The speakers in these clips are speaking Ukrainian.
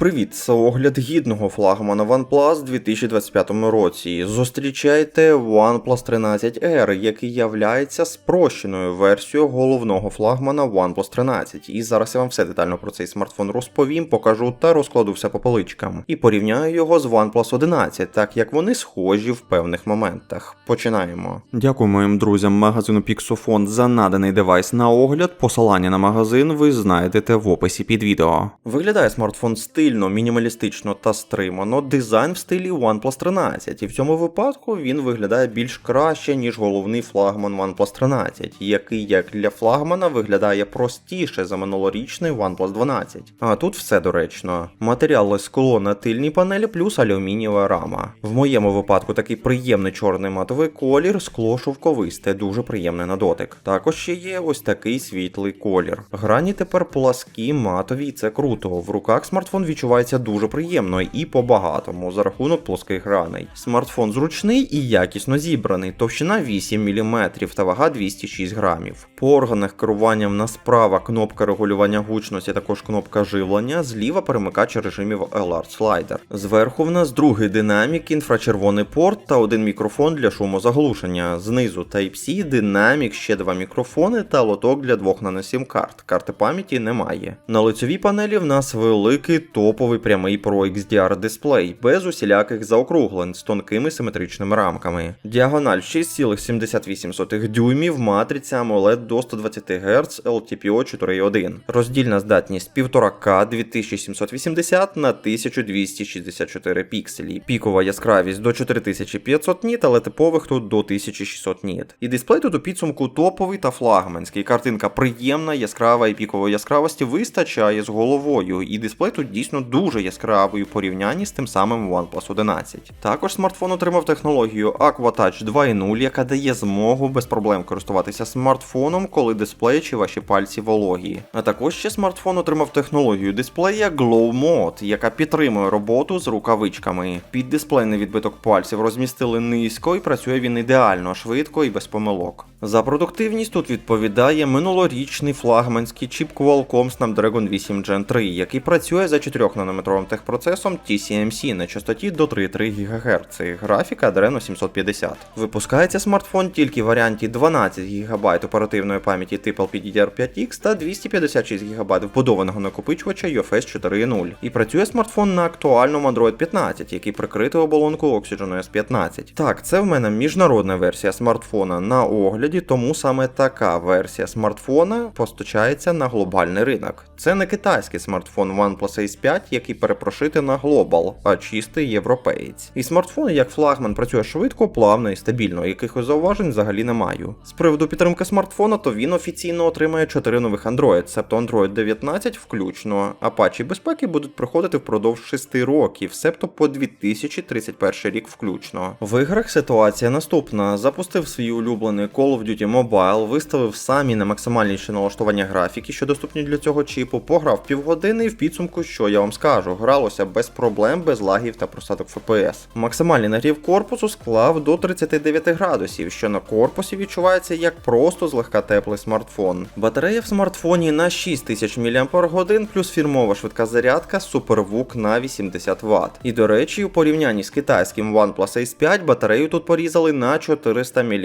Привіт, це огляд гідного флагмана OnePlus 2025 році. Зустрічайте OnePlus 13R, який являється спрощеною версією головного флагмана OnePlus 13. І зараз я вам все детально про цей смартфон розповім, покажу та розкладу все по поличкам. І порівняю його з OnePlus 11, так як вони схожі в певних моментах. Починаємо. Дякую моїм друзям магазину Pixofon за наданий девайс на огляд. Посилання на магазин ви знайдете в описі під відео. Виглядає смартфон стильно, мінімалістично та стримано. Дизайн в стилі OnePlus 13, і в цьому випадку він виглядає більш краще, ніж головний флагман OnePlus 13, який як для флагмана виглядає простіше за минулорічний OnePlus 12. А тут все доречно. Матеріали скло на тильній панелі плюс алюмінієва рама. В моєму випадку такий приємний чорний матовий колір, скло шовковисте, дуже приємне на дотик. Також ще є ось такий світлий колір. Грані тепер пласкі, матові, і це круто. В руках смартфон відчувається дуже приємно і по-багатому за рахунок плоских граней. Смартфон зручний і якісно зібраний, товщина 8 мм та вага 206 грамів. По органах керування в нас справа кнопка регулювання гучності, також кнопка живлення, зліва перемикач режимів LR Slider. Зверху в нас другий динамік, інфрачервоний порт та один мікрофон для шумозаглушення. Знизу Type-C, динамік, ще два мікрофони та лоток для двох наносім карт. Карти пам'яті немає. На лицевій панелі в нас великий топовий прямий Pro XDR дисплей, без усіляких заокруглень з тонкими симетричними рамками. Діагональ 6,78 дюймів, матриця AMOLED до 120 Гц LTPO 4.1. Роздільна здатність 1,5К 2780 на 1264 пікселі. Пікова яскравість до 4500 ніт, але типових тут до 1600 ніт. І дисплей тут у підсумку топовий та флагманський. Картинка приємна, яскрава і пікової яскравості вистачає з головою. І дисплей тут дійсно дуже яскравий у порівнянні з тим самим OnePlus 11. Також смартфон отримав технологію AquaTouch 2.0, яка дає змогу без проблем користуватися смартфоном, коли дисплей чи ваші пальці вологі. А також ще смартфон отримав технологію дисплея Glow Mode, яка підтримує роботу з рукавичками. Під дисплейний відбиток пальців розмістили низько і працює він ідеально, швидко і без помилок. За продуктивність тут відповідає минулорічний флагманський чіп Qualcomm Snapdragon 8 Gen 3, який працює за 4-нанометровим техпроцесом TCMC на частоті до 3,3 ГГц, графіка Adreno 750. Випускається смартфон тільки в варіанті 12 ГБ оперативної пам'яті типу LPDDR5X та 256 ГБ вбудованого накопичувача UFS 4.0. І працює смартфон на актуальному Android 15, який прикритий оболонкою Oxygen OS 15. Так, це в мене міжнародна версія смартфона на огляді, тому саме така версія смартфона постачається на глобальний ринок. Це не китайський смартфон OnePlus Ace 5, який перепрошити на Global, а чистий європеєць. І смартфон як флагман працює швидко, плавно і стабільно, якихось зауважень взагалі не маю. З приводу підтримки смартфона, то він офіційно отримає 4 нових Android, себто Android 19 включно, а патчі безпеки будуть проходити впродовж 6 років, себто по 2031 рік включно. В іграх ситуація наступна: запустив свій улюблений Call of Duty Mobile, виставив самі на максимальніші налаштування графіки, що доступні для цього чіпу, пограв півгодини і в підсумку, що я вам скажу, гралося без проблем, без лагів та просадок FPS. Максимальний нагрів корпусу склав до 39 градусів, що на корпусі відчувається як просто злегка теплий смартфон. Батарея в смартфоні на 6000 мАч плюс фірмова швидка зарядка SuperVOOC на 80 Вт. І до речі, у порівнянні з китайським OnePlus Ace 5 батарею тут порізали на 400 мАч.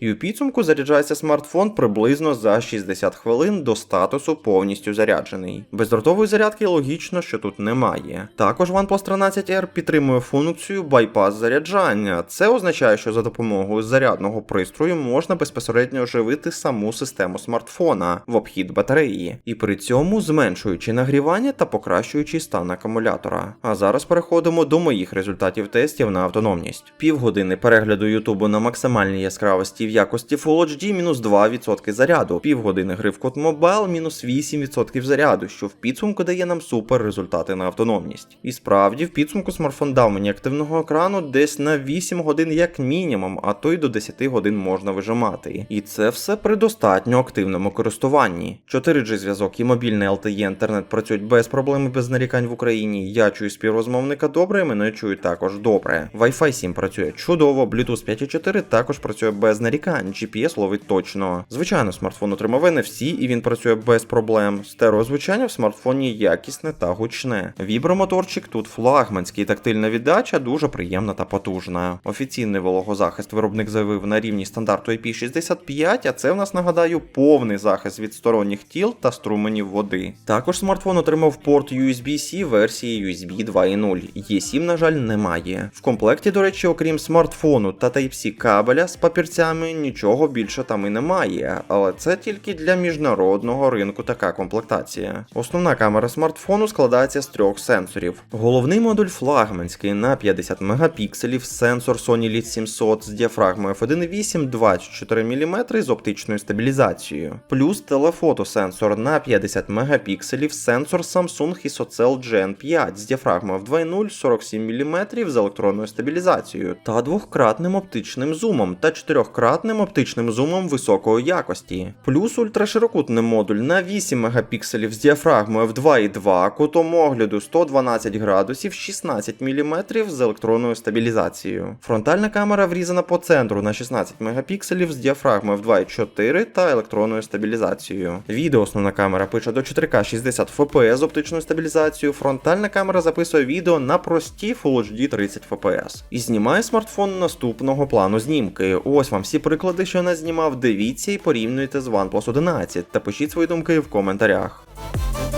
І у підсумку заряджається смартфон приблизно за 60 хвилин до статусу повністю заряджений. Бездротової зарядки логічно, що тут немає. Також OnePlus 13R підтримує функцію байпас заряджання. Це означає, що за допомогою зарядного пристрою можна безпосередньо живити саму систему смартфона в обхід батареї, і при цьому зменшуючи нагрівання та покращуючи стан акумулятора. А зараз переходимо до моїх результатів тестів на автономність. Півгодини перегляду Ютубу на максимальній яскравості в якості Full HD мінус 2% заряду, півгодини гри в код Mobile мінус 8% заряду, що в підсумку дає нам супер результати на автономність. І справді, в підсумку смартфон дав мені активного екрану десь на 8 годин як мінімум, а то й до 10 годин можна вижимати. І це все при достатньо активному користуванні. 4G зв'язок і мобільний LTE інтернет працюють без проблем і без нарікань в Україні. Я чую співрозмовника добре, мене чують також добре. Wi-Fi 7 працює чудово, Bluetooth 5.4 також працює без нарікань, GPS ловить точно. Звичайно, смартфон отримав NFC і він працює без проблем. Втім, стереозвучання в смартфоні якісне та гучне. Вібромоторчик тут флагманський, тактильна віддача дуже приємна та потужна. Офіційний вологозахист виробник заявив на рівні стандарту IP65, а це в нас нагадаю повний захист від сторонніх тіл та струменів води. Також смартфон отримав порт USB-C версії USB 2.0. E7, на жаль, немає. В комплекті, до речі, окрім смартфону та Type-C кабеля з папірцями, нічого більше там і немає, але це тільки для міжнародного ринку така комплектація. Основна камера смартфону складається з трьох сенсорів. Головний модуль флагманський на 50 мегапікселів, сенсор Sony Lit 700 з діафрагмою f1.8 24 мм з оптичною стабілізацією, плюс телефотосенсор на 50 мегапікселів, сенсор Samsung ISOCELL Gen 5 з діафрагмою f2.0 47 мм з електронною стабілізацією та двохкратним оптичним зумом та чотирьохкратним оптичним зумом високої якості, плюс ультраширокутний модуль на 8 мегапікселів з діафрагмою f2.2, кутом огляду 112 градусів 16 мм з електронною стабілізацією. Фронтальна камера врізана по центру на 16 мегапікселів з діафрагмою f2.4 та електронною стабілізацією. Відео основна камера пише до 4К 60 FPS з оптичною стабілізацією. Фронтальна камера записує відео на простій Full HD 30 FPS. І знімає смартфон наступного плану знімки. Ось вам всі приклади, що я назнімав. Дивіться і порівнюйте з OnePlus 11 та пишіть свої думки в коментарях.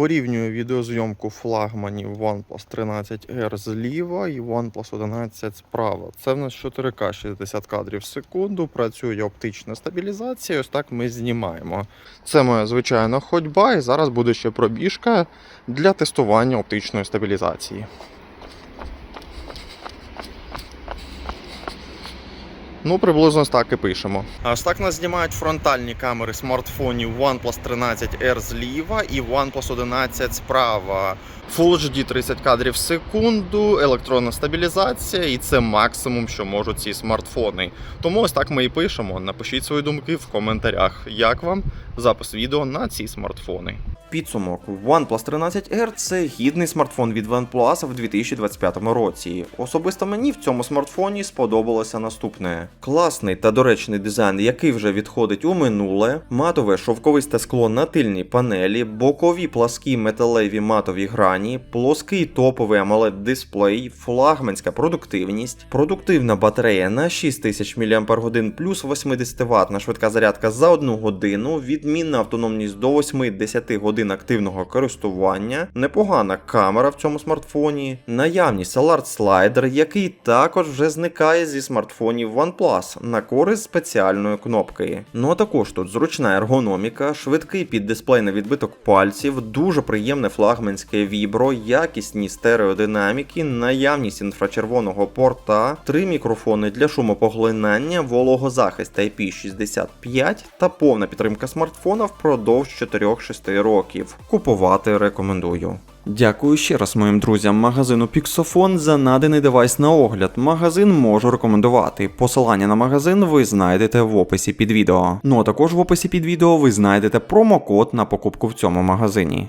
Порівнюю відеозйомку флагманів OnePlus 13R зліва і OnePlus 11 справа. Це в нас 4К 60 кадрів в секунду, працює оптична стабілізація. Ось так ми знімаємо. Це моя звичайна ходьба, і зараз буде ще пробіжка для тестування оптичної стабілізації. Ну, приблизно так і пишемо. Аж так нас знімають фронтальні камери смартфонів OnePlus 13R зліва і OnePlus 11 справа. Full HD 30 кадрів в секунду, електронна стабілізація, і це максимум, що можуть ці смартфони. Тому ось так ми і пишемо. Напишіть свої думки в коментарях, як вам запис відео на ці смартфони. Підсумок OnePlus 13R це гідний смартфон від OnePlus в 2025 році. Особисто мені в цьому смартфоні сподобалося наступне: класний та доречний дизайн, який вже відходить у минуле, матове шовковисте скло на тильній панелі, бокові пласкі металеві матові грані, плоский топовий AMOLED дисплей, флагманська продуктивність, продуктивна батарея на 6000 мАч плюс 80 Вт на швидка зарядка за 1 годину, відмінна автономність до 8-10 годин активного користування, непогана камера в цьому смартфоні, наявність Alert Slider, який також вже зникає зі смартфонів OnePlus на користь спеціальної кнопки. Ну а також тут зручна ергономіка, швидкий піддисплейний відбиток пальців, дуже приємне флагманське вібро, якісні стереодинаміки, наявність інфрачервоного порта, три мікрофони для шумопоглинання, вологозахист IP65 та повна підтримка смартфона впродовж 4-6 років. Купувати рекомендую. Дякую ще раз моїм друзям магазину Pixofon за наданий девайс на огляд. Магазин можу рекомендувати. Посилання на магазин ви знайдете в описі під відео. Ну а також в описі під відео ви знайдете промокод на покупку в цьому магазині.